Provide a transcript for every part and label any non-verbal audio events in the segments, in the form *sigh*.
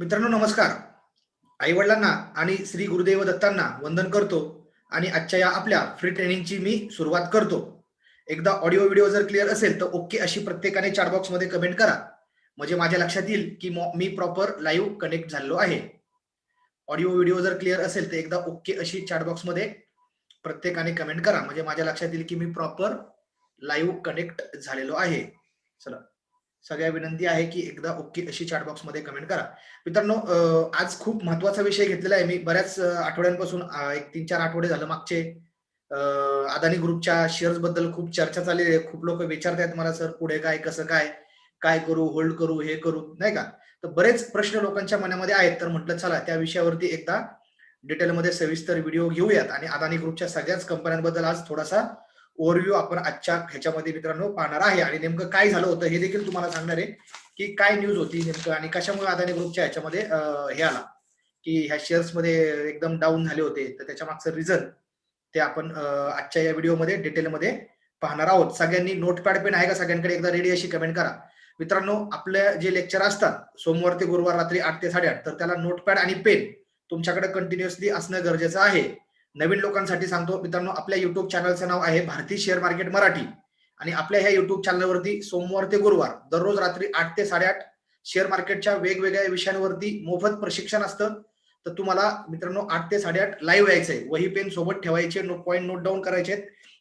मित्रांनो नमस्कार. आई वडिलांना आणि श्री गुरुदेव दत्तांना वंदन करतो आणि आजच्या या आपल्या फ्री ट्रेनिंगची मी सुरुवात करतो. एकदा ऑडिओ व्हिडिओ जर क्लिअर असेल तर ओके अशी प्रत्येकाने चॅटबॉक्स म्हणजे कमेंट करा. म्हणजे माझ्या लक्षात येईल की मी प्रॉपर लाईव्ह कनेक्ट झालेलो आहे. ऑडिओ व्हिडिओ जर क्लिअर असेल तर एकदा ओके अशी चॅटबॉक्स प्रत्येकाने कमेंट करा. म्हणजे माझ्या लक्षात येईल की मी प्रॉपर लाईव्ह कनेक्ट झालेलो आहे. चला. सगळ्या विनंती आहे की एकदा ओके अशी चॅटबॉक्समध्ये कमेंट करा. मित्रांनो आज खूप महत्त्वाचा विषय घेतलेला आहे मी. बऱ्याच आठवड्यांपासून एक तीन चार आठवडे झालं मागचे. अदानी ग्रुपच्या शेअर्सबद्दल खूप चर्चा चालली आहे. खूप लोक विचारतायत मला सर पुढे काय कसं काय काय करू होल्ड करू हे करू? नाही का? तर बरेच प्रश्न लोकांच्या मनामध्ये आहेत. तर म्हटलं चला त्या विषयावरती एकदा डिटेलमध्ये सविस्तर व्हिडिओ घेऊयात. आणि अदानी ग्रुपच्या सगळ्याच कंपन्यांबद्दल आज थोडासा ओव्हरव्ह्यू आपण आजच्या ह्याच्यामध्ये मित्रांनो पाहणार आहे. आणि नेमकं काय झालं होतं हे देखील तुम्हाला सांगणार आहे की काय न्यूज होती नेमकं आणि कशामुळे अदानी ग्रुपच्या ह्याच्यामध्ये हे आला. की ह्या शेअर्समध्ये एकदम डाऊन झाले होते. तर त्याच्या मागचं रिझन ते आपण आजच्या या व्हिडिओमध्ये डिटेलमध्ये पाहणार आहोत. सगळ्यांनी नोटपॅड पेन आहे का? सगळ्यांकडे एकदा रेडी अशी कमेंट करा. मित्रांनो आपले जे लेक्चर असतात सोमवार ते गुरुवार रात्री आठ ते साडेआठ तर त्याला नोटपॅड आणि पेन तुमच्याकडे कंटिन्युअसली असणं गरजेचं आहे. नवीन लोकांसाठी सांगतो मित्रांनो आपल्या युट्यूब चॅनलचं नाव आहे भारतीय शेअर मार्केट मराठी. आणि आपल्या ह्या युट्यूब चॅनलवरती सोमवार ते गुरुवार दररोज रात्री आठ ते साडेआठ शेअर मार्केटच्या वेगवेगळ्या विषयांवरती मोफत प्रशिक्षण असतं. तर तुम्हाला मित्रांनो आठ ते साडेआठ लाईव्ह यायचंय. वही पेन सोबत ठेवायचे नो पॉईंट नोट डाऊन करायचे.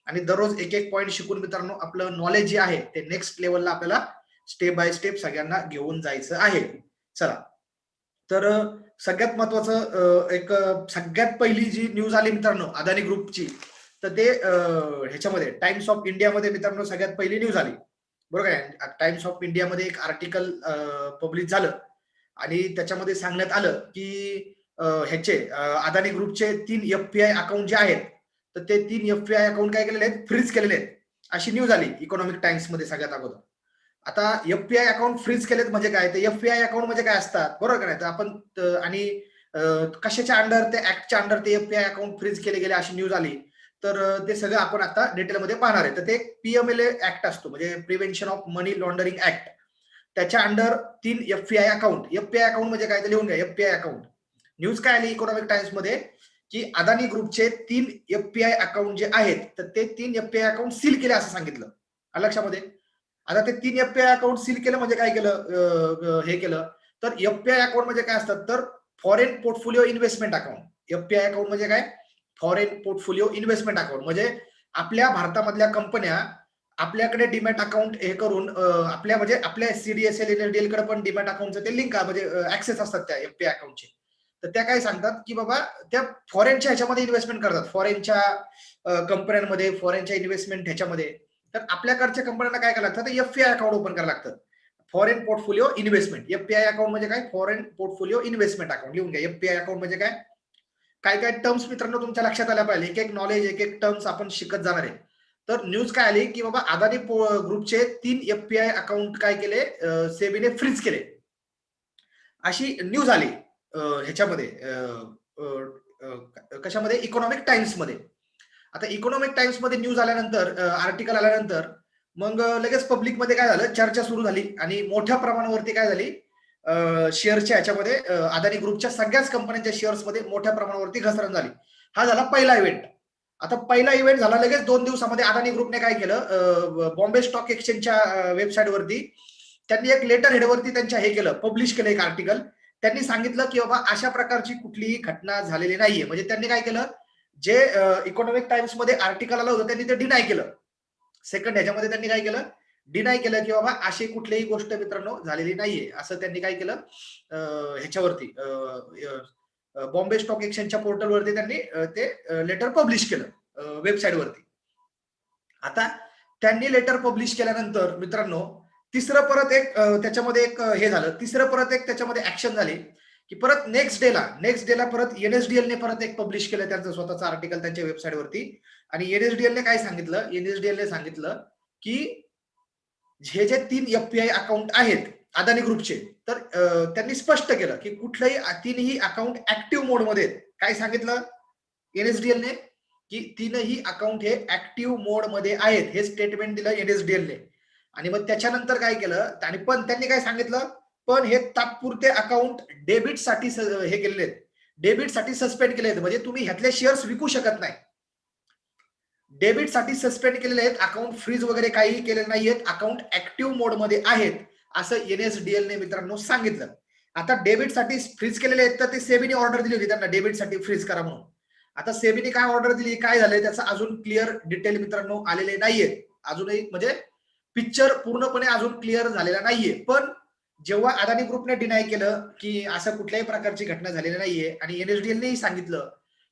आणि दररोज एक एक पॉईंट शिकून मित्रांनो आपलं नॉलेज जे आहे ते नेक्स्ट लेवलला आपल्याला स्टेप बाय स्टेप सगळ्यांना घेऊन जायचं आहे. चला. तर सगळ्यात महत्वाचं एक सगळ्यात पहिली जी न्यूज आली मित्रांनो अदानी ग्रुपची तर ते ह्याच्यामध्ये टाइम्स ऑफ इंडियामध्ये मित्रांनो सगळ्यात पहिली न्यूज आली. बरोबर आहे? टाइम्स ऑफ इंडियामध्ये एक आर्टिकल पब्लिश झालं. आणि त्याच्यामध्ये सांगण्यात आलं की ह्याचे अदानी ग्रुपचे तीन एफ पी आय अकाउंट जे आहेत तर ते तीन एफ पी आय अकाउंट काय केलेले आहेत? फ्रीज केलेले आहेत. अशी न्यूज आली इकॉनॉमिक टाइम्समध्ये सगळ्यात अगोदर. आता एफपीआय अकाउंट फ्रीज केलेत म्हणजे काय? ते एफ पी आय अकाउंट म्हणजे काय असतात? बरोबर का नाही? तर आपण आणि कशाच्या अंडर ते ऍक्टच्या अंडर ते F P I account freeze केले गेले अशी न्यूज आली तर ते सगळं आपण आता डिटेलमध्ये पाहणार आहे. तर ते पीएमएल ऍक्ट असतो म्हणजे prevention of money laundering act त्याच्या अंडर तीन FPI account F P I account म्हणजे काय? ते लिहून घ्या F P I account news काय आली इकॉनॉमिक टाइम्समध्ये? की अदानी ग्रुपचे तीन एफपीआय अकाउंट जे आहेत तर ते तीन F P I account seal केले असं सांगितलं. लक्षामध्ये? आता ते तीन F P I account seal केलं म्हणजे काय केलं? हे केलं. तर एफ पी आय अकाउंट म्हणजे काय असतात? तर foreign portfolio investment account F P I account म्हणजे काय? फॉरेन पोर्टफोलिओ इन्व्हेस्टमेंट अकाउंट म्हणजे आपल्या भारतामधल्या कंपन्या आपल्याकडे डिमॅट अकाउंट हे करून आपल्या म्हणजे आपल्या सीडीएसएल एनएसडीएलकडे पण डिमॅट अकाउंटचं ते लिंक म्हणजे ऍक्सेस असतात त्या एफ पी आय अकाउंटचे तर त्या काय सांगतात की बाबा त्या फॉरेनच्या ह्याच्यामध्ये इन्व्हेस्टमेंट करतात. फॉरेनच्या कंपन्यांमध्ये फॉरेनच्या इन्व्हेस्टमेंट ह्याच्यामध्ये. तर आपल्याकडच्या कंपन्यांना काय करायला लागतं? F P I account open करायला लागतं. Foreign portfolio investment F I account म्हणजे काय? फॉरेन पोर्टफोलिओ इन्व्हेस्टमेंट अकाउंट लिहून घ्या. एफ आय अकाउंट म्हणजे काय? काय काय टर्म्स मित्रांनो तुमच्या लक्षात आल्या पाहिजे. एक एक नॉलेज एक एक टर्म्स आपण शिकत जाणार आहे. तर न्यूज काय आली की बाबा अदानी ग्रुपचे तीन एफ आय अकाउंट काय केले? सेबीने फ्रीज केले. अशी न्यूज आली ह्याच्यामध्ये कशामध्ये? इकॉनॉमिक टाइम्समध्ये. आता इकॉनॉमिक टाइम्समध्ये न्यूज आल्यानंतर आर्टिकल आल्यानंतर मग लगेच लगेच पब्लिकमध्ये काय झालं? चर्चा सुरू झाली आणि मोठ्या प्रमाणावरती काय झाली? शेअरच्या याच्यामध्ये अदानी ग्रुपच्या सगळ्याच कंपन्यांच्या शेअर्समध्ये मोठ्या प्रमाणावरती घसरण झाली. हा झाला पहिला इव्हेंट आता पहिला इव्हेंट झाला लगेच दोन दिवसामध्ये अदानी ग्रुपने काय केलं? बॉम्बे स्टॉक एक्सचेंजच्या वेबसाईट वरती त्यांनी एक लेटर हेडवरती त्यांच्या हे केलं पब्लिश केलं एक आर्टिकल त्यांनी सांगितलं की बाबा अशा प्रकारची कुठलीही घटना झालेली नाहीये. म्हणजे त्यांनी काय केलं? जे इकॉनॉमिक टाइम्समध्ये आर्टिकल आलं होतं त्यांनी ते डिनाय केलं. सेकंड ह्याच्यामध्ये त्यांनी काय केलं? डिनाय केलं की बाबा अशी कुठलीही गोष्ट मित्रांनो झालेली नाहीये. असं त्यांनी काय केलं? ह्याच्यावरती बॉम्बे स्टॉक एक्सचेंजच्या पोर्टलवरती त्यांनी ते लेटर पब्लिश केलं वेबसाईट वरती. आता त्यांनी लेटर पब्लिश केल्यानंतर मित्रांनो तिसरं परत एक त्याच्यामध्ये एक हे झालं. तिसरं परत एक त्याच्यामध्ये ऍक्शन झाली. की परत नेक्स्ट डेला नेक्स्ट डेला परत एनएसडीएल ने परत एक पब्लिश केलं त्यांचं स्वतःचं आर्टिकल त्यांच्या वेबसाईटवरती आणि एनएसडीएल ने काय सांगितलं? एनएसडीएल ने सांगितलं की हे जे तीन एफपीआय अकाउंट आहेत अदानी ग्रुपचे तर त्यांनी स्पष्ट केलं की कुठलंही तीनही अकाउंट ऍक्टिव्ह मोडमध्ये आहेत. काय सांगितलं? एनएसडीएल ने की तीनही अकाउंट हे ऍक्टिव्ह मोडमध्ये आहेत. हे स्टेटमेंट दिलं एनएसडीएल ने. आणि मग त्याच्यानंतर काय केलं? आणि पण त्यांनी काय सांगितलं? पण हे तात्पुरते अकाउंट डेबिटसाठी हे केलेले आहेत. डेबिटसाठी सस्पेंड केले आहेत. म्हणजे तुम्ही ह्यातले शेअर्स विकू शकत नाही. डेबिटसाठी सस्पेंड केलेले आहेत. अकाउंट फ्रीज वगैरे काहीही केले नाहीयेत अकाउंट ऍक्टिव्ह मोडमध्ये आहेत असं एनएसडीएल ने मित्रांनो सांगितलं. आता डेबिटसाठी फ्रीज केलेले आहेत तर ते सेबीने ऑर्डर दिली होती त्यांना. डेबिटसाठी फ्रीज करा म्हणून. आता सेबीने काय ऑर्डर दिली काय झालंय त्याचं अजून क्लिअर डिटेल मित्रांनो आलेले नाहीयेत अजूनही म्हणजे पिक्चर पूर्णपणे अजून क्लिअर झालेला नाहीये. पण जेव्हा अदानी ग्रुपने डिनाय केलं की असं कुठल्याही प्रकारची घटना झालेली नाहीये आणि एनएसडीएलनेही सांगितलं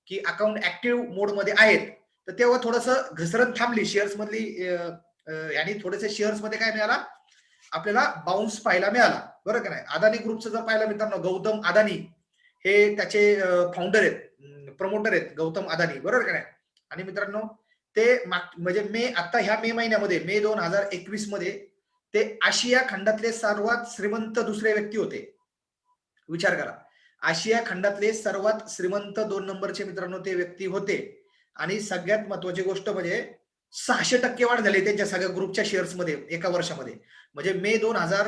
की अकाउंट ऍक्टिव्ह मोडमध्ये आहेत तर तेव्हा थोडस घसरण थांबली. शेअर्स मधली आणि थोडेसे शेअर्समध्ये काय मिळाला? आपल्याला बाउन्स पाहायला मिळाला. बरं का नाही? अदानी ग्रुपचं जर पाहिलं मित्रांनो गौतम अदानी हे त्याचे फाउंडर आहेत प्रमोटर आहेत गौतम अदानी. बरोबर का नाही? आणि मित्रांनो ते माग- म्हणजे मे आता ह्या मे महिन्यामध्ये मे दोन हजार एकवीसमध्ये ते आशिया खंडातले सर्वात श्रीमंत दुसरे व्यक्ती होते. विचार करा. आशिया खंडातले सर्वात श्रीमंत दोन नंबरचे मित्रांनो ते व्यक्ती होते. आणि सगळ्यात महत्वाची गोष्ट म्हणजे सहाशे टक्के वाढ झाली त्यांच्या सगळ्या ग्रुपच्या शेअर्समध्ये एका वर्षामध्ये. म्हणजे मे दोन हजार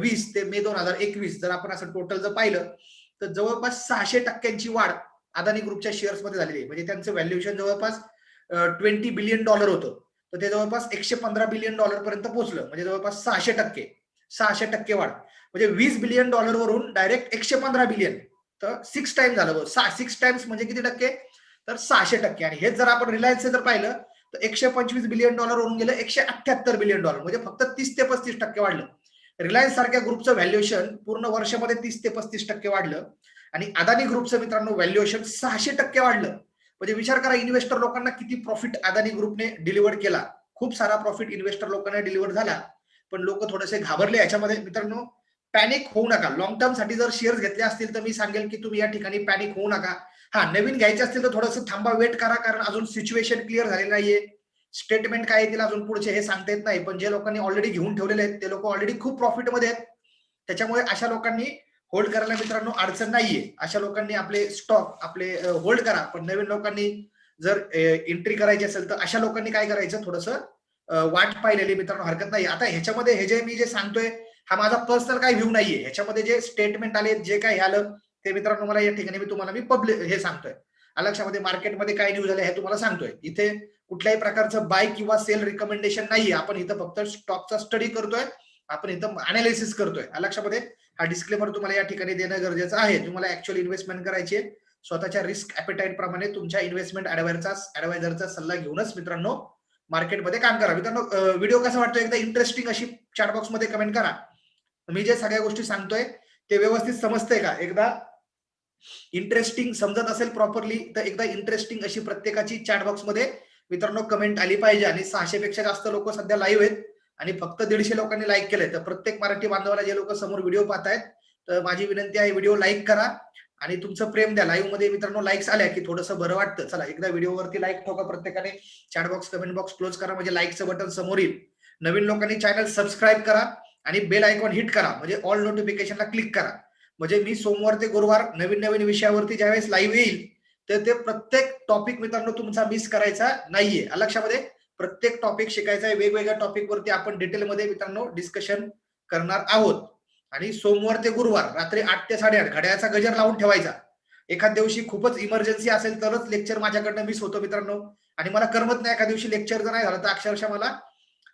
वीस ते मे दोन हजार एकवीस जर आपण असं टोटल जर पाहिलं तर जवळपास सहाशे टक्क्यांची वाढ अदानी ग्रुपच्या शेअर्समध्ये झालेली आहे. म्हणजे त्यांचं व्हॅल्युएशन जवळपास ट्वेंटी बिलियन डॉलर होतं. तर ते जवळपास एकशे पंधरा बिलियन डॉलर पर्यंत पोहोचलं. म्हणजे जवळपास सहाशे टक्के. सहाशे टक्के वाढ. म्हणजे वीस बिलियन डॉलर वरून डायरेक्ट एकशे पंधरा बिलियन तर सिक्स टाइम झालं सिक्स टाइम्स म्हणजे किती टक्के? तर सहाशे टक्के. आणि हेच जर आपण रिलायन्स जर पाहिलं तर एकशे पंचवीस बिलियन डॉलर वरून गेलं एकशे अठ्ठ्याहत्तर बिलियन डॉलर म्हणजे फक्त तीस ते पस्तीस टक्के वाढलं. रिलायन्स सारख्या ग्रुपचं व्हॅल्युएशन पूर्ण वर्षामध्ये तीस ते पस्तीस टक्के वाढलं. आणि अदानी ग्रुपचं मित्रांनो व्हॅल्युएशन सहाशे टक्के वाढलं. म्हणजे विचार करा इन्व्हेस्टर लोकांना किती प्रॉफिट अदानी ग्रुपने डिलिव्हर केला. खूप सारा प्रॉफिट इन्व्हेस्टर लोकांना डिलिव्हर झाला. पण लोक थोडेसे घाबरले याच्यामध्ये. मित्रांनो पॅनिक होऊ नका. लॉंग टर्मसाठी जर शेअर्स घेतले असतील तर मी सांगेल की तुम्ही या ठिकाणी पॅनिक होऊ नका. हा नवीन घ्यायचे असतील तर थोडंसं थांबा वेट करा कारण अजून सिच्युएशन क्लिअर झालेली नाहीये. स्टेटमेंट काय येतील अजून पुढचे हे सांगता येत नाही. पण जे लोकांनी ऑलरेडी घेऊन ठेवलेले आहेत ते लोक ऑलरेडी खूप प्रॉफिटमध्ये आहेत. त्याच्यामुळे अशा लोकांनी होल्ड करायला मित्रांनो अडचण नाहीये. अशा लोकांनी आपले स्टॉक आपले होल्ड करा. पण नवीन लोकांनी जर एंट्री करायची असेल तर अशा लोकांनी काय करायचं? थोडस वाट पाहिलेली मित्रांनो हरकत नाही आता ह्याच्यामध्ये हे जे मी जे सांगतोय हा माझा पर्सनल काही व्ह्यू नाहीये. ह्याच्यामध्ये जे स्टेटमेंट आले जे काही आलं ते मित्रांनो मला या ठिकाणी मी तुम्हाला मी पब्लिक हे सांगतोय. लक्षामध्ये मार्केटमध्ये काय न्यूज आले हे तुम्हाला सांगतोय. इथे कुठल्याही प्रकारचं बाय किंवा सेल रिकमेंडेशन नाहीये. आपण इथं फक्त स्टॉकचा स्टडी करतोय. आपण इथं अनालिसिस करतोय. लक्षामध्ये हा डिस्क्लेमर तुम्हाला या ठिकाणी देणं गरजेचं आहे. तुम्हाला ऍक्च्युअल इन्व्हेस्टमेंट करायची आहे. स्वतःच्या रिस्क ॲपेटाईट प्रमाणे तुमच्या इन्व्हेस्टमेंट ऍडवायझरचा ऍडवायझरचा सल्ला घेऊनच मित्रांनो मार्केटमध्ये काम करा. मित्रांनो व्हिडिओ कसा वाटतो एकदा इंटरेस्टिंग अशी चॅट बॉक्समध्ये कमेंट करा. मी जे सगळ्या गोष्टी सांगतोय ते व्यवस्थित समजतंय का? एकदा इंटरेस्टिंग समजत असेल प्रॉपरली तर एकदा इंटरेस्टिंग अशी प्रत्येकाची चॅट बॉक्समध्ये मित्रांनो कमेंट आली पाहिजे. आणि सहाशे पेक्षा जास्त लोक सध्या लाईव्ह आहेत. आणि फक्त दीडशे लोकांनी लाईक केलंय. तर प्रत्येक मराठी बांधवाला जे लोक समोर व्हिडिओ पाहतायत तर माझी विनंती आहे व्हिडिओ लाईक करा आणि तुमचं प्रेम द्या. लाईव्हमध्ये मित्रांनो लाईक्स आल्या की थोडंसं बरं वाटतं. चला एकदा व्हिडिओवरती लाईक ठोका प्रत्येकाने. Chat box comment box close करा. म्हणजे लाईकचं बटन समोर येईल. नवीन लोकांनी चॅनल सबस्क्राईब करा आणि बेल आयकॉन हिट करा. म्हणजे ऑल नोटिफिकेशनला क्लिक करा. म्हणजे मी सोमवार ते गुरुवार नवीन नवीन विषयावरती ज्यावेळेस लाईव्ह येईल तर ते प्रत्येक टॉपिक मित्रांनो तुमचा मिस करायचा नाहीये. लक्षामध्ये? प्रत्येक टॉपिक शिकायचा आहे वेगवेगळ्या टॉपिक वरती आपण डिटेलमध्ये मित्रांनो डिस्कशन करणार आहोत. आणि सोमवार ते गुरुवार रात्री आठ ते साडेआठ घड्याळाचा गजर लावून ठेवायचा. एखाद दिवशी खूपच इमर्जन्सी असेल तरच लेक्चर माझ्याकडनं मिस होतो मित्रांनो. आणि मला करमत नाही एका दिवशी लेक्चर जर नाही झालं तर अक्षरशः मला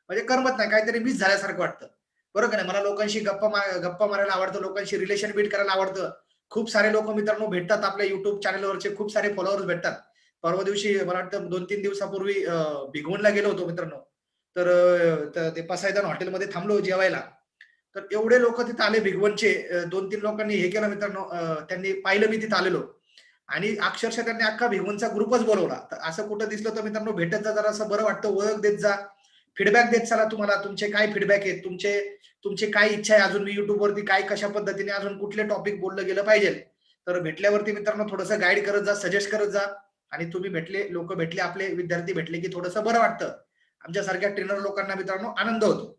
म्हणजे करमत नाही काहीतरी मिस झाल्यासारखं वाटतं. बरोबर नाही? मला लोकांशी गप्पा गप्पा मारायला आवडतं लोकांशी रिलेशन बिल्ड करायला आवडतं. खूप सारे लोक मित्रांनो भेटतात आपल्या युट्यूब चॅनलवरचे खूप सारे फॉलोअर्स भेटतात. परवा दिवशी मला वाटतं दोन तीन दिवसापूर्वी भिगवणला गेलो होतो मित्रांनो. तर ते पसायदान हॉटेलमध्ये थांबलो जेवायला. तर एवढे लोक तिथे आले भिगवणचे. दोन तीन लोकांनी हे केलं मित्रांनो. त्यांनी पाहिलं मी तिथे आलेलो. आणि अक्षरशः त्यांनी अख्खा भिगवणचा ग्रुपच बोलवला. तर असं कुठं दिसलं तर मित्रांनो भेटत जा जरा असं बरं वाटतं ओळख देत जा. फीडबॅक देत चला तुम्हाला. तुमचे काय फीडबॅक आहेत? तुमचे तुमची काय इच्छा आहे अजून मी युट्यूबवरती काय कशा पद्धतीने अजून कुठले टॉपिक बोललं गेलं पाहिजे? तर भेटल्यावरती मित्रांनो थोडंसं गाईड करत जा सजेस्ट करत जा. आणि तुम्ही भेटले लोक भेटले आपले विद्यार्थी भेटले की थोडंसं बरं वाटतं. आमच्यासारख्या ट्रेनर लोकांना मित्रांनो आनंद होतो.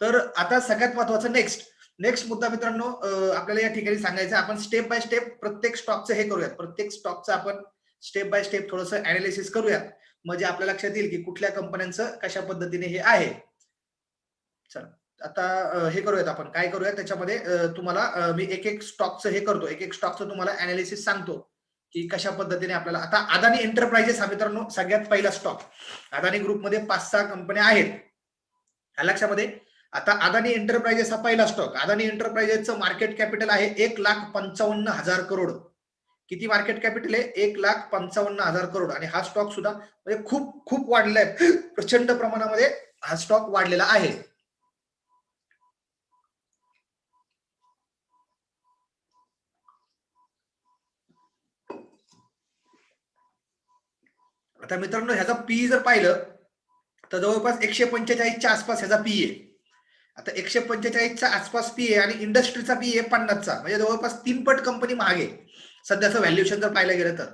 तर आता सगळ्यात महत्वाचं नेक्स्ट नेक्स्ट मुद्दा मित्रांनो आपल्याला या ठिकाणी सांगायचं आपण स्टेप बाय स्टेप प्रत्येक स्टॉकचं हे करूयात. प्रत्येक स्टॉकचं आपण स्टेप बाय स्टेप थोडंसं अनालिसिस करूयात. म्हणजे आपल्या लक्षात येईल की कुठल्या कंपन्यांचं कशा पद्धतीने हे आहे. चला आता हे करूयात आपण. काय करूयात? त्याच्यामध्ये तुम्हाला मी एक एक स्टॉकचं हे करतो. एक एक स्टॉकचं तुम्हाला अनालिसिस सांगतो. की कशा पद्धतीने आपल्याला आता अदानी एंटरप्राइजेस हा मित्रांनो सगळ्यात पहिला स्टॉक अदानी ग्रुपमध्ये पाच सहा कंपन्या आहेत. या लक्षामध्ये. आता अदानी एंटरप्राइजेस हा पहिला स्टॉक अदानी एंटरप्राइजेसचं मार्केट कॅपिटल आहे एक लाख पंचावन्न हजार करोड. किती मार्केट कॅपिटल आहे? एक लाख पंचावन्न हजार करोड. आणि हा स्टॉक सुद्धा म्हणजे खूप खूप वाढलेला आहे प्रचंड प्रमाणामध्ये हा स्टॉक वाढलेला आहे. आता मित्रांनो ह्याचा पी जर पाहिलं तर जवळपास एकशे पंचेचाळीसच्या आसपास ह्याचा पी आहे. आता एकशे पंचेचाळीसच्या आसपास पी आहे आणि इंडस्ट्रीचा पी आहे पन्नासचा. म्हणजे जवळपास तीन पट कंपनी महागे सध्याचं व्हॅल्युएशन जर पाहायला गेलं तर.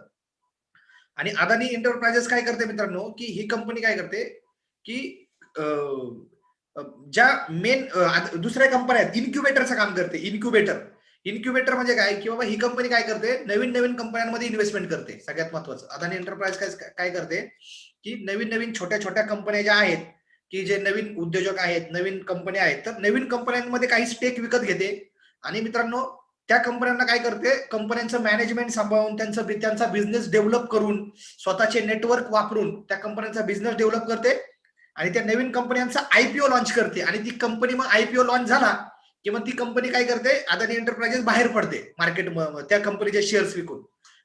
आणि अदानी एंटरप्राइजेस काय करते मित्रांनो की ही कंपनी काय करते की ज्या मेन दुसऱ्या कंपन्या आहेत इन्क्युबेटरचं काम करते इन्क्युबेटर इन्क्युबेटर म्हणजे काय? की बाबा ही कंपनी काय करते? नवीन नवीन कंपन्यांमध्ये इन्व्हेस्टमेंट करते. सगळ्यात महत्वाचं. अदानी एंटरप्राइज काय काय करते? की नवीन नवीन छोट्या छोट्या कंपन्या ज्या आहेत की जे नवीन उद्योजक आहेत नवीन कंपन्या आहेत तर नवीन कंपन्यांमध्ये काही स्टेक विकत घेते. आणि मित्रांनो त्या कंपन्यांना काय करते? कंपन्यांचं मॅनेजमेंट सांभाळून त्यांचं त्यांचा बिझनेस डेव्हलप करून स्वतःचे नेटवर्क वापरून त्या कंपन्यांचा बिझनेस डेव्हलप करते. आणि त्या नवीन कंपन्यांचा आयपीओ लॉन्च करते. आणि ती कंपनी मग आयपीओ लॉन्च झाला किंवा ती कंपनी काय करते? अदानी एंटरप्राइजेस बाहेर पडते मार्केट त्या कंपनीचे शेअर्स विकून.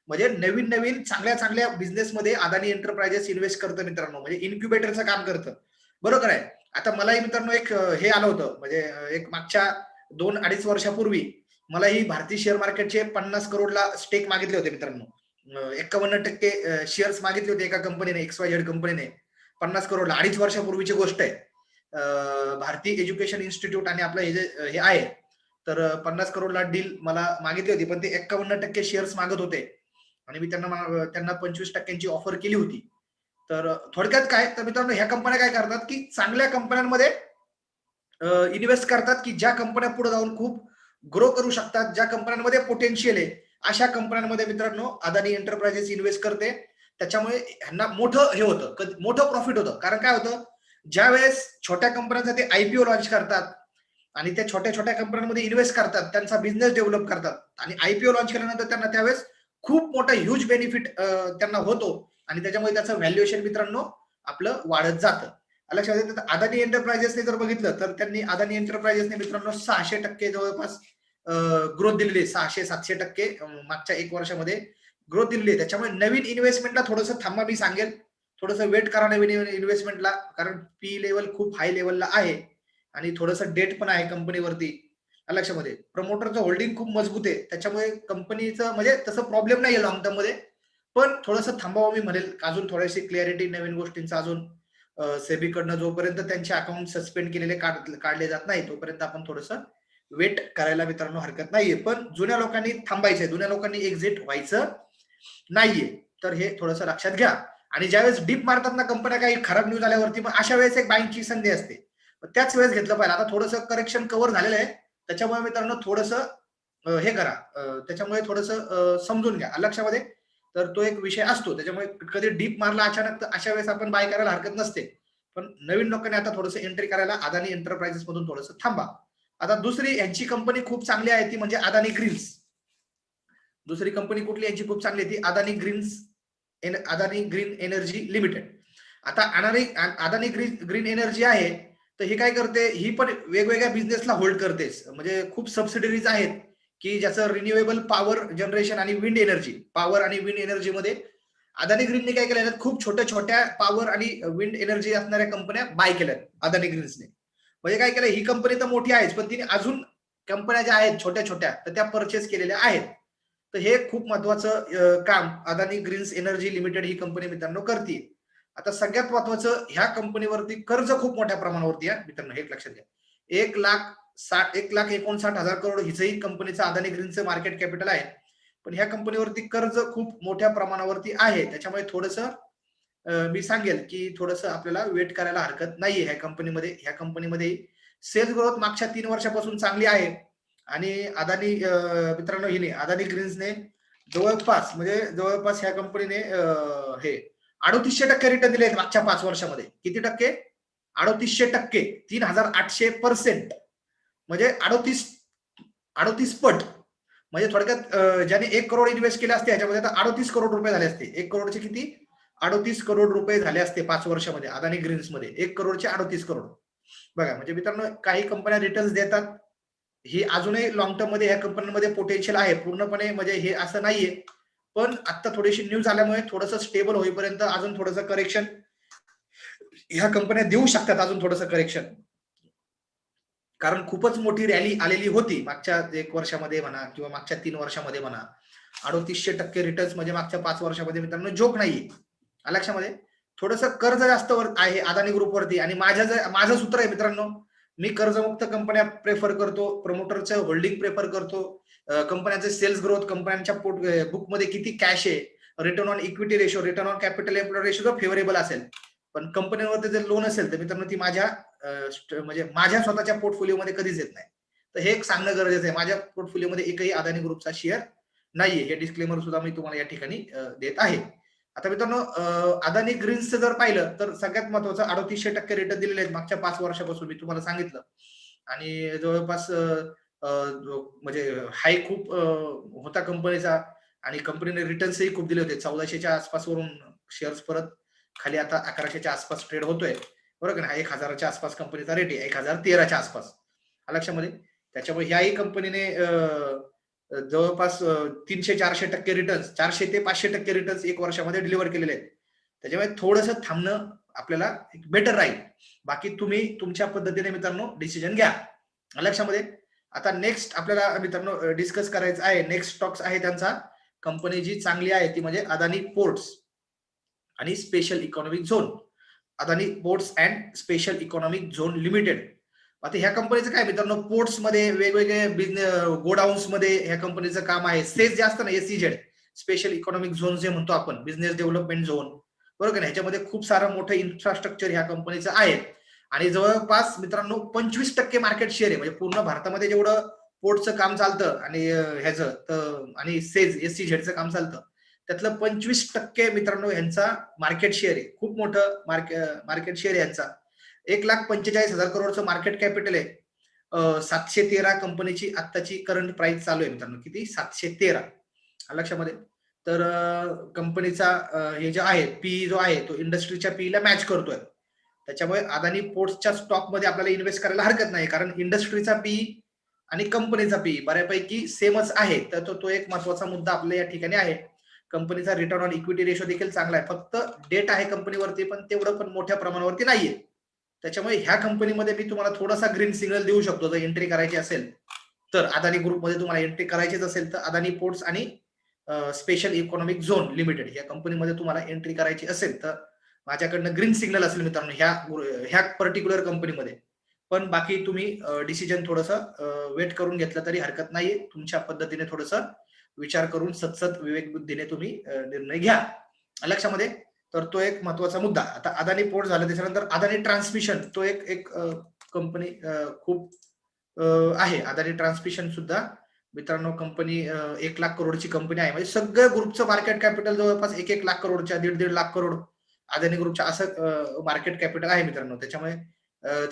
म्हणजे नवीन नवीन चांगल्या चांगल्या बिझनेसमध्ये अदानी एंटरप्राइजेस इन्व्हेस्ट करतं मित्रांनो. म्हणजे इन्क्युबेटरचं काम करतं. बरोबर आहे? आता मलाही मित्रांनो एक हे आलं होतं. म्हणजे एक मागच्या दोन अडीच वर्षापूर्वी मला ही भारतीय शेअर मार्केटचे पन्नास करोडला स्टेक मागितले होते मित्रांनो. एकावन्न टक्के शेअर्स मागितले होते एका कंपनीने एक्स वाय झेड कंपनीने पन्नास करोडला. अडीच वर्षापूर्वीची गोष्ट आहे. भारतीय एज्युकेशन इन्स्टिट्यूट आणि आपलं हे जे हे आहे. तर पन्नास करोडला डील मला मागितली होती पण ते एक्कावन्न टक्के शेअर्स मागत होते. आणि मी त्यांना त्यांना पंचवीस टक्क्यांची ऑफर केली होती. तर थोडक्यात काय तर मित्रांनो ह्या कंपन्या काय करतात की चांगल्या कंपन्यांमध्ये इन्व्हेस्ट करतात की ज्या कंपन्या पुढे जाऊन खूप ग्रो करू शकतात ज्या कंपन्यांमध्ये पोटेन्शियल आहे अशा कंपन्यांमध्ये मित्रांनो अदानी एंटरप्राइजेस इन्व्हेस्ट करते. त्याच्यामुळे ह्यांना मोठं हे होतं मोठं प्रॉफिट होतं. कारण काय होतं? ज्या वेळेस छोट्या कंपन्यांचा ते आयपीओ लॉन्च करतात आणि त्या छोट्या छोट्या कंपन्यांमध्ये इन्व्हेस्ट करतात त्यांचा बिझनेस डेव्हलप करतात आणि आयपीओ लॉन्च केल्यानंतर त्यांना त्यावेळेस खूप मोठा ह्यूज बेनिफिट त्यांना होतो आणि त्याच्यामुळे त्याचं व्हॅल्युएशन मित्रांनो आपलं वाढत जातं. लक्षात येतं अदानी एंटरप्राइजेसने जर बघितलं तर त्यांनी अदानी एंटरप्राइजेसने मित्रांनो सहाशे टक्के जवळपास ग्रोथ दिलेली आहे. सहाशे सातशे टक्के मागच्या एक वर्षामध्ये ग्रोथ दिलेली आहे. त्याच्यामुळे नवीन इन्व्हेस्टमेंटला थोडंसं थांबा मी सांगेल. थोडंसं वेट करा नवीन इन्व्हेस्टमेंटला कारण पी लेवल खूप हाय लेवलला आहे. आणि थोडंसं डेट पण आहे कंपनीवरती लक्षामध्ये. प्रमोटरचं होल्डिंग खूप मजबूत आहे. त्याच्यामुळे कंपनीचं म्हणजे तसं प्रॉब्लेम नाही आहे लॉंग टर्ममध्ये. पण थोडंसं थांबावं मी म्हणेल. अजून थोडीशी क्लॅरिटी नवीन गोष्टींचा अजून सेबीकडनं जोपर्यंत त्यांचे अकाउंट सस्पेंड केलेले काढले जात नाही तोपर्यंत आपण थोडंसं वेट करायला मित्रांनो हरकत नाहीये. पण जुन्या लोकांनी थांबायचंय. जुन्या लोकांनी एक्झिट व्हायचं नाहीये. तर हे थोडंसं लक्षात घ्या. आणि ज्यावेळेस डीप मारतात ना कंपन्या काही खराब न्यूज आल्यावरती मग अशा वेळेस एक बाईंगची संधी असते. त्याच वेळेस घेतलं पाहिजे. आता थोडंसं करेक्शन कव्हर झालेलं आहे. त्याच्यामुळे मित्रांनो थोडंसं हे करा. त्याच्यामुळे थोडंसं समजून घ्या. लक्षामध्ये तर तो एक विषय असतो. त्याच्यामुळे कधी डीप मारला अचानक तर अशा वेळेस आपण बाय करायला हरकत नसते. पण नवीन लोकांनी आता थोडंसं एंट्री करायला अदानी एंटरप्राइजेस मधून थोडंसं थांबा. आता दुसरी यांची कंपनी खूप चांगली आहे ती म्हणजे अदानी ग्रीन्स दुसरी कंपनी कुठली? यांची खूप चांगली आहे ती Adani Greens Adani Green Energy Limited. आता अनानी अदानी ग्रीन ग्रीन एनर्जी आहे तर ही काय करते ही पण वेगवेगळ्या बिझनेसला होल्ड करते. म्हणजे खूप सबसिडरीज आहेत की ज्याचं रिन्युएबल पॉवर जनरेशन आणि विंड एनर्जी पॉवर आणि विंड एनर्जीमध्ये अदानी ग्रीनने काय केलं खूप छोट्या छोट्या पॉवर आणि विंड एनर्जी असणाऱ्या कंपन्या बाय केल्यात अदानी ग्रीन्सने म्हणजे काय केलं ही कंपनी तर मोठी आहेच पण तिने अजून कंपन्या ज्या आहेत छोट्या छोट्या तर त्या परचेस केलेल्या आहेत. तर हे खूप महत्वाचं काम अदानी ग्रीन्स एनर्जी लिमिटेड ही कंपनी मित्रांनो करते आता सगळ्यात महत्वाचं ह्या कंपनीवरती कर्ज खूप मोठ्या प्रमाणावरती आहे. मित्रांनो हे लक्षात घ्या. एक लाख साठ एक लाख एकोणसाठ हजार करोड हिचंही कंपनीचं अदानी ग्रीनचं मार्केट कॅपिटल आहे. पण ह्या कंपनीवरती कर्ज खूप मोठ्या प्रमाणावरती आहे. त्याच्यामुळे थोडंसं मी सांगेल की थोडंसं आपल्याला वेट करायला हरकत नाहीये ह्या कंपनीमध्ये. ह्या कंपनीमध्ये सेल्स ग्रोथ मागच्या तीन वर्षापासून चांगली आहे. आणि अदानी मित्रांनो हिने अदानी ग्रीन्सने जवळपास म्हणजे जवळपास ह्या कंपनीने हे अडोतीसशे टक्के रिटर्न दिले आहेत मागच्या पाच वर्षामध्ये. किती टक्के? अडोतीसशे टक्के. तीन हजार आठशे पर्सेंट म्हणजे अडोतीस अडोतीस पट. म्हणजे थोडक्यात ज्याने एक करोड इन्व्हेस्ट केले असते याच्यामध्ये आता अडोतीस करोड रुपये झाले असते. एक करोडचे किती? अडोतीस करोड रुपये झाले असते पाच वर्षामध्ये अदानी ग्रीन्समध्ये. एक करोडचे अडोतीस करोड बघा म्हणजे मित्रांनो काही कंपन्या रिटर्न्स देतात. ही अजूनही लॉंग टर्ममध्ये ह्या कंपन्यांमध्ये पोटेन्शियल आहे. पूर्णपणे म्हणजे हे असं नाहीये. पण आता थोडीशी न्यूज आल्यामुळे थोडस स्टेबल होईपर्यंत अजून थोडस करेक्शन ह्या कंपन्या देऊ शकतात अजून थोडस करेक्शन कारण खूपच मोठी रॅली आलेली होती मागच्या एक वर्षामध्ये म्हणा किंवा मागच्या तीन वर्षामध्ये म्हणा. अडोतीसशे टक्के रिटर्न्स म्हणजे मागच्या पाच वर्षामध्ये मित्रांनो जोक नाहीये. लक्षामध्ये? थोडस कर्ज जास्त आहे अदानी ग्रुपवरती आणि माझ्या जे- माझं सूत्र आहे मित्रांनो मी कर्जमुक्त कंपन्या प्रेफर करतो प्रमोटरचं होल्डिंग प्रेफर करतो. कंपन्यांचे सेल्स ग्रोथ कंपन्यांच्या पोर्ट बुकमध्ये किती कॅश आहे return on equity ratio return on capital employ ratio जर फेवरेबल असेल. पण कंपनीवरती जर लोन असेल तर मित्रांनो ती माझ्या म्हणजे माझ्या स्वतःच्या पोर्टफोलिओमध्ये कधीच येत नाही. तर हे एक सांगणं गरजेचं आहे. माझ्या पोर्टफोलिओमध्ये एकही अदानी ग्रुपचा शेअर नाहीये. हे डिस्क्लेमर सुद्धा मी तुम्हाला या ठिकाणी देत आहे. आता मित्रांनो अदानी ग्रीन्सचं जर पाहिलं तर सगळ्यात महत्वाचं अडतीसशे टक्के रिटर्न दिलेले आहेत मागच्या पाच वर्षापासून मी तुम्हाला सांगितलं. आणि जवळपास म्हणजे हाय खूप होता कंपनीचा आणि कंपनीने रिटर्न्सही खूप दिले होते. चौदाशेच्या आसपास वरून शेअर्स परत खाली आता अकराशेच्या आसपास ट्रेड होतोय. बरोबर हा एक हजाराच्या आसपास कंपनीचा रेट आहे. एक हजार तेराच्या आसपास. लक्षामध्ये त्याच्यामुळे ह्याही कंपनीने जवळपास तीनशे चारशे टक्के रिटर्न्स चारशे ते पाचशे टक्के रिटर्न्स एक वर्षामध्ये डिलिव्हर केलेले आहेत. त्याच्यामुळे थोडंसं थांबणं आपल्याला एक बेटर राहील. बाकी तुम्ही तुमच्या पद्धतीने मित्रांनो डिसिजन घ्या. लक्षामध्ये आता नेक्स्ट आपल्याला मित्रांनो डिस्कस करायचं आहे. नेक्स्ट स्टॉक्स आहे त्यांचा. कंपनी जी चांगली आहे ती म्हणजे अदानी पोर्ट्स आणि Special Economic Zone Adani Ports and Special Economic Zone Limited. आता ह्या कंपनीचं काय मित्रांनो पोर्ट्समध्ये वेगवेगळे बिझनेस गोडाऊन्समध्ये ह्या कंपनीचं काम आहे. सेज जे असतं ना एसीजेड स्पेशल इकॉनॉमिक झोन जे म्हणतो आपण बिझनेस डेव्हलपमेंट झोन बरोबर ना ह्याच्यामध्ये खूप सारं मोठं इन्फ्रास्ट्रक्चर ह्या कंपनीचं आहे. आणि जवळपास मित्रांनो पंचवीस टक्के मार्केट शेअर आहे. म्हणजे पूर्ण भारतामध्ये जेवढं पोर्टचं काम चालतं आणि ह्याचं तर आणि सेज एस सी झेडचं काम चालतं त्यातलं पंचवीस टक्के मित्रांनो यांचा मार्केट शेअर आहे. खूप मोठं मार्केट मार्केट शेअर यांचा एक लाख पंचेचाळीस हजार करोडचं मार्केट कॅपिटल आहे. सातशे तेरा कंपनीची आत्ताची करंट प्राइस चालू आहे मित्रांनो. किती? सातशे तेरा. लक्षामध्ये? तर कंपनीचा हे जे आहे पी जो आहे तो इंडस्ट्रीच्या पीला मॅच करतोय. त्याच्यामुळे अदानी पोर्ट्सच्या स्टॉकमध्ये आपल्याला इन्व्हेस्ट करायला हरकत नाही. कारण इंडस्ट्रीचा पी आणि कंपनीचा पी बऱ्यापैकी सेमच आहे. तर तो तो एक महत्त्वाचा मुद्दा आपल्या या ठिकाणी आहे. कंपनीचा रिटर्न ऑन इक्विटी रेशो देखील चांगला आहे. फक्त डेट आहे कंपनीवरती पण तेवढं पण मोठ्या प्रमाणावरती नाहीये. त्याच्यामुळे ह्या कंपनीमध्ये मी तुम्हाला थोडासा ग्रीन सिग्नल देऊ शकतो. जर एंट्री करायची असेल तर अदानी ग्रुपमध्ये तुम्हाला एंट्री करायचीच असेल तर अदानी पोर्ट्स आणि स्पेशल इकॉनॉमिक झोन लिमिटेड या कंपनीमध्ये तुम्हाला एंट्री करायची असेल तर माझ्याकडनं ग्रीन सिग्नल असेल मित्रांनो ह्या ह्या पर्टिक्युलर कंपनीमध्ये पण बाकी तुम्ही डिसिजन थोडंसं वेट करून घेतलं तरी हरकत नाहीये. तुमच्या पद्धतीने थोडंसं विचार करून सतसत विवेक बुद्धीने तुम्ही निर्णय घ्या. लक्षामध्ये? तर तो एक महत्त्वाचा मुद्दा. आता अदानी पोर्ट झालं त्याच्यानंतर अदानी ट्रान्समिशन तो एक एक कंपनी खूप आहे. अदानी ट्रान्समिशन सुद्धा मित्रांनो कंपनी एक लाख करोडची कंपनी आहे. म्हणजे सगळं ग्रुपचं मार्केट कॅपिटल जवळपास एक एक लाख करोडच्या दीड दीड लाख करोड अदानी ग्रुपच्या असं मार्केट कॅपिटल आहे मित्रांनो. त्याच्यामुळे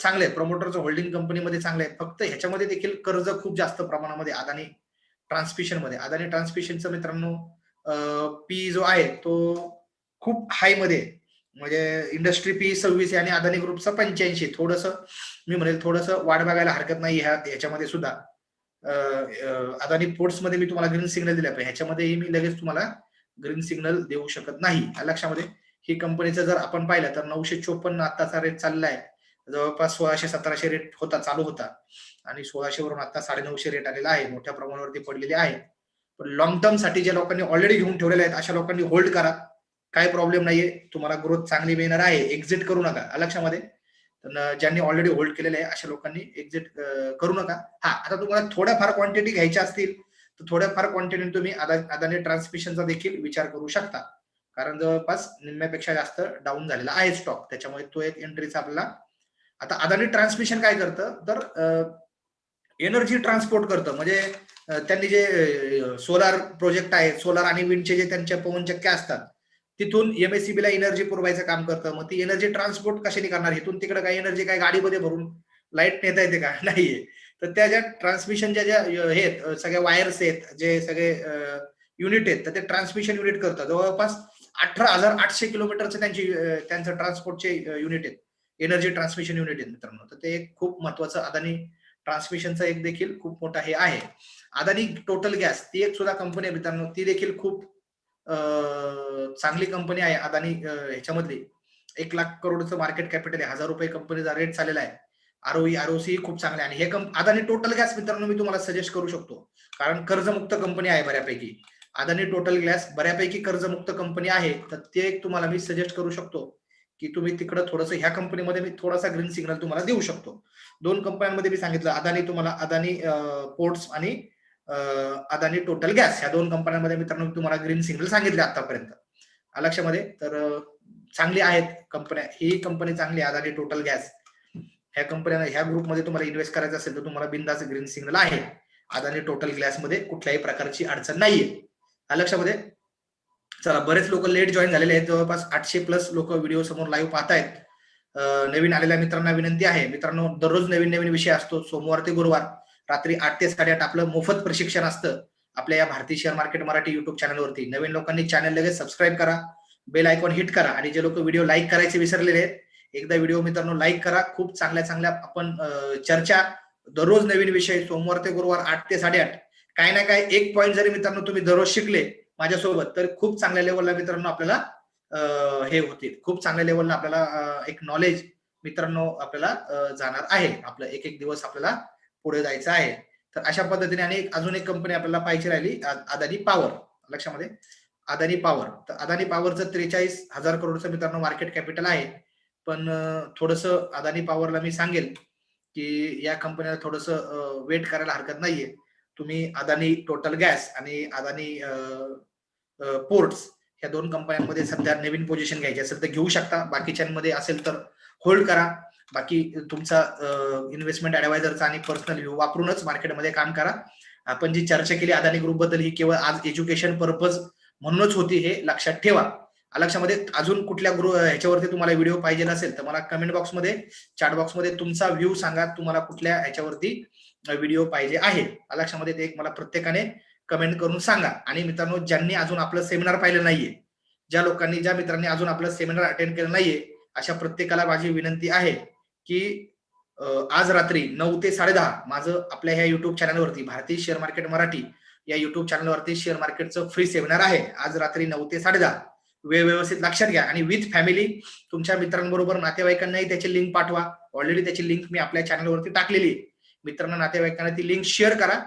चांगले आहे. प्रमोटरचं होल्डिंग कंपनीमध्ये चांगले आहे. फक्त ह्याच्यामध्ये देखील कर्ज खूप जास्त प्रमाणामध्ये अदानी ट्रान्समिशनमध्ये अदानी ट्रान्समिशनचं मित्रांनो पी जो आहे तो खूप हायमध्ये. म्हणजे इंडस्ट्री पी सव्वीस आहे आणि अदानी ग्रुपचा पंच्याऐंशी थोडस मी म्हणेल थोडस वाढ बघायला हरकत नाही ह्या ह्याच्यामध्ये सुद्धा. अदानी पोर्ट्समध्ये मी तुम्हाला ग्रीन सिग्नल दिला पण ह्याच्यामध्येही मी लगेच तुम्हाला ग्रीन सिग्नल देऊ शकत नाही. लक्षामध्ये ही कंपनीचं जर आपण पाहिलं तर नऊशे चोपन्न आत्ताचा रेट चालला आहे जवळपास सोळाशे सतराशे रेट होता चालू होता. आणि सोळाशे वरून आता साडेनऊशे रेट आलेला आहे. मोठ्या प्रमाणावरती पडलेले आहे. पण लॉंग टर्मसाठी ज्या लोकांनी ऑलरेडी घेऊन ठेवलेले आहेत अशा लोकांनी होल्ड करा. काय प्रॉब्लेम नाहीये. तुम्हाला ग्रोथ चांगली मिळणार आहे. एक्झिट करू नका. लक्षामध्ये? ज्यांनी ऑलरेडी होल्ड केलेले आहे अशा लोकांनी एक्झिट करू नका. हा आता तुम्हाला थोड्याफार क्वांटिटी घ्यायच्या असतील तर थोड्याफार क्वांटिटी तुम्ही अदानी ट्रान्समिशनचा देखील विचार करू शकता. कारण जवळपास निम्म्यापेक्षा जास्त डाऊन झालेला आहे स्टॉक त्याच्यामुळे तो एक एंट्रीचा आपला आता अदानी ट्रान्समिशन काय करतं? तर एनर्जी ट्रान्सपोर्ट करतं. म्हणजे त्यांनी जे सोलार प्रोजेक्ट आहे सोलार आणि विंडचे जे त्यांच्या पवनचक्क्या असतात तिथून एमएससीबीला एनर्जी पुरवायचं काम करतं. मग ती एनर्जी ट्रान्सपोर्ट कशाने करणार इथून तिकडे काही एनर्जी काय गाडीमध्ये भरून? लाइट नेता येते का? *laughs* नाहीये. तर त्या ज्या ट्रान्समिशनच्या ज्या हे आहेत, सगळ्या वायर्स आहेत जे सगळे युनिट आहेत तर ते ट्रान्समिशन युनिट करतात. जवळपास अठरा हजार आठशे किलोमीटरचे त्यांची त्यांचं ट्रान्सपोर्टचे युनिट आहेत. एनर्जी ट्रान्समिशन युनिट आहेत मित्रांनो. तर ते एक खूप महत्वाचं अदानी ट्रान्समिशनचं एक देखील खूप मोठा हे आहे. अदानी टोटल गॅस ती एक सुद्धा कंपनी आहे मित्रांनो. ती देखील खूप चांगली कंपनी आहे अदानी ह्याच्यामधली. एक लाख करोडचं मार्केट कॅपिटल आहे हजार रुपये कंपनीचा रेट चाललेला आहे. आरओई आरओसी खूप चांगले आहे. आणि हे कंप अदानी टोटल गॅस मित्रांनो मी तुम्हाला सजेस्ट करू शकतो. कारण कर्जमुक्त कंपनी आहे बऱ्यापैकी. अदानी टोटल गॅस बऱ्यापैकी कर्जमुक्त कंपनी आहे. तर ते एक तुम्हाला मी सजेस्ट करू शकतो की तुम्ही तिकडं थोडंसं ह्या कंपनीमध्ये मी थोडासा ग्रीन सिग्नल तुम्हाला देऊ शकतो. दोन कंपन्यांमध्ये मी सांगितलं अदानी तुम्हाला अदानी पोर्ट्स आणि अदानी टोटल गॅस ह्या दोन कंपन्यांमध्ये मित्रांनो तुम्हाला ग्रीन सिग्नल सांगितले आतापर्यंत. आ लक्षामध्ये तर चांगली आहेत कंपन्या ही कंपनी चांगली आहे अदानी टोटल गॅस ह्या कंपन्या ह्या ग्रुपमध्ये तुम्हाला इन्व्हेस्ट करायचं असेल तर तुम्हाला बिंदास ग्रीन सिग्नल आहे. अदानी टोटल गॅसमध्ये कुठल्याही प्रकारची अडचण नाहीये. हा लक्षामध्ये चला बरेच लोक लेट जॉईन झालेले आहेत. जवळपास आठशे प्लस लोक व्हिडिओ समोर लाईव्ह पाहतायत. नवीन आलेल्या मित्रांना विनंती आहे. मित्रांनो दररोज नवीन नवीन विषय असतो. सोमवार ते गुरुवार. रात्री आठ ते साडेआठ आपलं मोफत प्रशिक्षण असतं. आपल्या या भारतीय शेअर मार्केट मराठी युट्यूब चॅनलवरती नवीन लोकांनी चॅनल लगेच सबस्क्राईब करा. बेल आयकॉन हिट करा आणि जे लोक व्हिडिओ लाईक करायचे विसरलेले आहेत एकदा व्हिडिओ मित्रांनो लाईक करा. खूप चांगल्या चांगल्या आपण चर्चा दररोज नवीन विषय सोमवार ते गुरुवार आठ ते साडेआठ काय ना काय एक पॉईंट जरी मित्रांनो तुम्ही दररोज शिकले माझ्यासोबत तर खूप चांगल्या लेवलला मित्रांनो आपल्याला हे होतील. खूप चांगल्या लेवलला आपल्याला एक नॉलेज मित्रांनो आपल्याला जाणार आहे. आपलं एक एक दिवस आपल्याला पुढे जायचं आहे. तर अशा पद्धतीने आणि अजून एक कंपनी आपल्याला पाहिजे राहिली अदानी पॉवर लक्षामध्ये? अदानी पॉवर तर अदानी पॉवरचं त्रेचाळीस हजार करोडचं मित्रांनो मार्केट कॅपिटल आहे. पण थोडस अदानी पॉवरला मी सांगेल की या कंपनीला थोडस वेट करायला हरकत नाहीये. तुम्ही अदानी टोटल गॅस आणि अदानी पोर्ट्स ह्या दोन कंपन्यांमध्ये सध्या नवीन पोझिशन घ्यायची असेल तर घेऊ शकता. बाकीच्यांमध्ये असेल तर होल्ड करा. बाकी तुमचा इन्व्हेस्टमेंट ऍडवायझरचा आणि पर्सनल व्ह्यू वापरूनच मार्केटमध्ये काम करा. आपण जी चर्चा केली अदानी ग्रुपबद्दल ही केवळ आज एज्युकेशन पर्पज म्हणूनच होती हे लक्षात ठेवा. लक्षामध्ये अजून कुठल्या ग्रुप ह्याच्यावरती तुम्हाला व्हिडिओ पाहिजे असेल तर मला कमेंट बॉक्समध्ये चॅट बॉक्समध्ये तुमचा व्ह्यू सांगा तुम्हाला कुठल्या ह्याच्यावरती व्हिडिओ पाहिजे आहे. लक्षामध्ये ते एक मला प्रत्येकाने कमेंट करून सांगा. आणि मित्रांनो ज्यांनी अजून आपलं सेमिनार पाहिलं नाहीये ज्या लोकांनी ज्या मित्रांनी अजून आपलं सेमिनार अटेंड केलं नाहीये अशा प्रत्येकाला माझी विनंती आहे की आज रात्री नऊ ते साडेदहा माझं आपल्या ह्या युट्यूब चॅनलवरती भारतीय शेअर मार्केट मराठी या युट्यूब चॅनलवरती शेअर मार्केटचं फ्री सेमिनार आहे. आज रात्री नऊ ते साडेदहा वेळ व्यवस्थित लक्षात घ्या. आणि विथ फॅमिली तुमच्या मित्रांबरोबर नातेवाईकांनाही त्याची लिंक पाठवा. ऑलरेडी त्याची लिंक मी आपल्या चॅनलवरती टाकलेली आहे. मित्रांना नातेवाईकांना ती लिंक शेअर करा.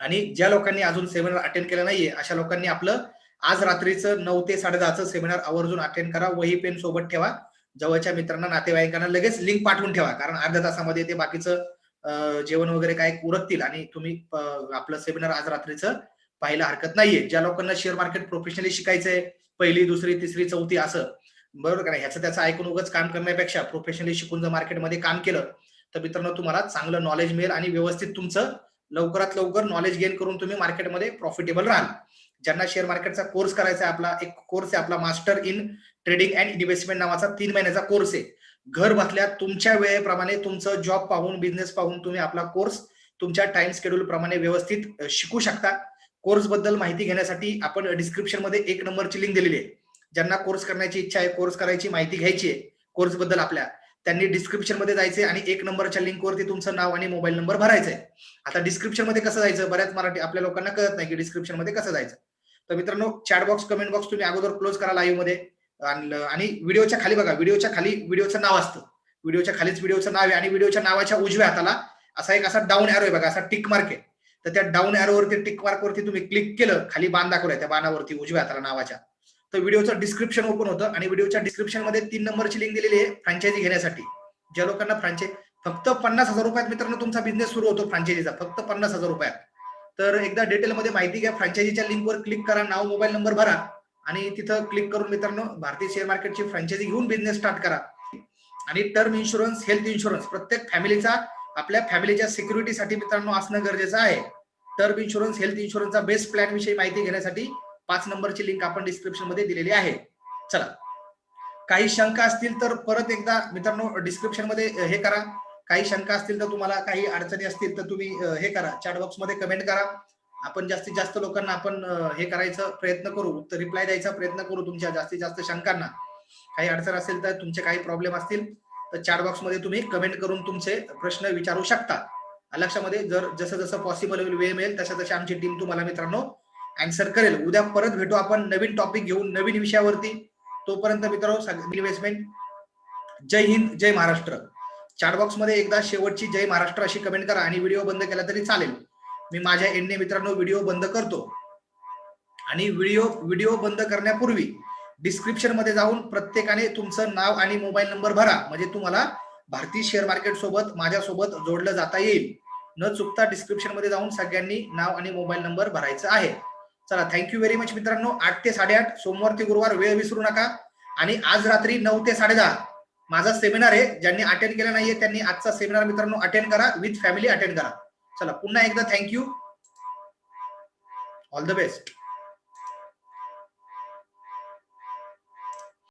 आणि ज्या लोकांनी अजून सेमिनार अटेंड केलं नाहीये अशा लोकांनी आपलं आज रात्रीचं नऊ ते साडेदहाचं सेमिनार आवर्जून अटेंड करा. वही पेन सोबत ठेवा. जवळच्या मित्रांना नातेवाईकांना लगेच लिंक पाठवून ठेवा. कारण अर्ध्या तासामध्ये ते बाकीचं जेवण वगैरे काय उरकतील आणि तुम्ही आपलं सेमिनार आज रात्रीचं पाहायला हरकत नाहीये. ज्या लोकांना शेअर मार्केट प्रोफेशनली शिकायचंय पहिली दुसरी तिसरी चौथी असं बरोबर का नाही? ह्याचं त्याचं ऐकून उगाच काम करण्यापेक्षा प्रोफेशनली शिकून जर मार्केटमध्ये काम केलं तर मित्रांनो तुम्हाला चांगलं नॉलेज मिळेल आणि व्यवस्थित तुमचं लवकरात लवकर नॉलेज गेन करून तुम्ही मार्केटमध्ये प्रॉफिटेबल राहाल. ज्यांना शेअर मार्केटचा कोर्स करायचा आहे आपला एक कोर्स आहे आपला master in trading and investment नावाचा तीन महिन्याचा कोर्स आहे. घर बसल्या तुमच्या वेळेप्रमाणे तुमचं जॉब पाहून बिझनेस पाहून तुम्ही आपला कोर्स तुमच्या टाइम स्केड्यूल प्रमाणे व्यवस्थित शिकू शकता. कोर्सबद्दल माहिती घेण्यासाठी आपण डिस्क्रिप्शनमध्ये एक नंबरची लिंक दिलेली आहे. ज्यांना कोर्स करण्याची इच्छा आहे कोर्स करायची माहिती घ्यायची आहे कोर्सबद्दल आपल्या त्यांनी डिस्क्रिप्शनमध्ये जायचंय आणि एक नंबरच्या लिंकवरती तुमचं नाव आणि मोबाईल नंबर भरायचा आहे आता डिस्क्रिप्शनमध्ये कसं जायचं? बऱ्याच मराठी आपल्या लोकांना कळत नाही की डिस्क्रिप्शनमध्ये कसं जायचं. तर मित्रांनो चॅट बॉक्स कमेंट बॉक्स तुम्ही अगोदर क्लोज करा लाईव्हमध्ये. आणि आणि व्हिडिओच्या खाली बघा व्हिडिओच्या खाली व्हिडिओचं नाव असतं. व्हिडिओच्या खालीच व्हिडिओचं नाव आहे आणि व्हिडिओच्या नावाच्या उजव्या हाताला असा एक असा डाऊन एरो आहे बघा असा टिक मार्क आहे. तर त्या डाऊन एरोवरती टिक मार्क वरती तुम्ही क्लिक केलं खाली बाण दाखवलाय त्या बाणावरती उजव्या हाताला नावाच्या. तर व्हिडिओचं डिस्क्रिप्शन ओपन होतं आणि व्हिडिओच्या डिस्क्रिप्शनमध्ये तीन नंबरची लिंक दिलेली आहे फ्रँचायझी घेण्यासाठी. ज्या लोकांना फ्रँचायझी फक्त पन्नास हजार रुपयात मित्रांनो तुमचा बिझनेस सुरू होतो फ्रँचायझीचा फक्त पन्नास हजार रुपयात. तर एकदा डिटेलमध्ये माहिती घ्या. फ्रँचायझीच्या लिंकवर क्लिक करा. नाव मोबाईल नंबर भरा. आणि तिथं क्लिक करून मित्रांनो भारतीय शेअर मार्केटची फ्रँचायझी घेऊन बिझनेस स्टार्ट करा. आणि टर्म इन्शुरन्स हेल्थ इन्शुरन्स प्रत्येक फॅमिलीचा आपल्या फॅमिलीच्या सिक्युरिटीसाठी मित्रांनो असणं गरजेचं आहे. टर्म इन्शुरन्स हेल्थ इन्शुरन्सचा बेस्ट प्लॅन विषयी माहिती घेण्यासाठी पाच नंबरची लिंक आपण डिस्क्रिप्शनमध्ये दिलेली आहे. चला. काही शंका असतील तर परत एकदा मित्रांनो डिस्क्रिप्शनमध्ये हे करा. काही शंका असतील तर तुम्हाला काही अडचणी असतील तर तुम्ही हे करा. चॅट बॉक्समध्ये कमेंट करा. आपण जास्तीत जास्त लोकांना आपण हे करायचं प्रयत्न करू. तर रिप्लाय द्यायचा प्रयत्न करू तुमच्या जास्तीत जास्त शंकांना. काही अडचण असेल तर तुमचे काही प्रॉब्लेम असतील तर चॅट बॉक्समध्ये तुम्ही कमेंट करून तुमचे प्रश्न विचारू शकता. लक्षामध्ये जर जसं जसं पॉसिबल होईल वेळ मिळेल तसं तशी आमची टीम तुम्हाला मित्रांनो अँसर करेल. उद्या परत भेटू आपण नवीन टॉपिक घेऊन नवीन विषयावरती. तोपर्यंत मित्रांनो इन्व्हेस्टमेंट जय हिंद जय महाराष्ट्र. चॅटबॉक्समध्ये एकदा शेवटची जय महाराष्ट्र अशी कमेंट करा आणि व्हिडिओ बंद केला तरी चालेल. मी माझ्या एनने मित्रांनो व्हिडिओ बंद करतो. आणि व्हिडिओ व्हिडिओ बंद करण्यापूर्वी डिस्क्रिप्शनमध्ये जाऊन प्रत्येकाने तुमचं नाव आणि मोबाईल नंबर भरा. म्हणजे तुम्हाला भारतीय शेअर मार्केट सोबत माझ्यासोबत जोडलं जाता येईल. न चुकता डिस्क्रिप्शनमध्ये जाऊन सगळ्यांनी नाव आणि मोबाईल नंबर भरायचा आहे. चला थँक्यू व्हेरी मच मित्रांनो. आठ ते साडेआठ. सोमवार ते गुरुवार वेळ विसरू नका. आणि आज रात्री नऊ ते साडेदहा. माझा सेमिनार आहे ज्यांनी अटेंड केला नाहीये त्यांनी आजचा सेमिनार मित्रांनो अटेंड करा विथ फॅमिली अटेंड करा. चला पुन्हा एकदा थँक्यू ऑल द बेस्ट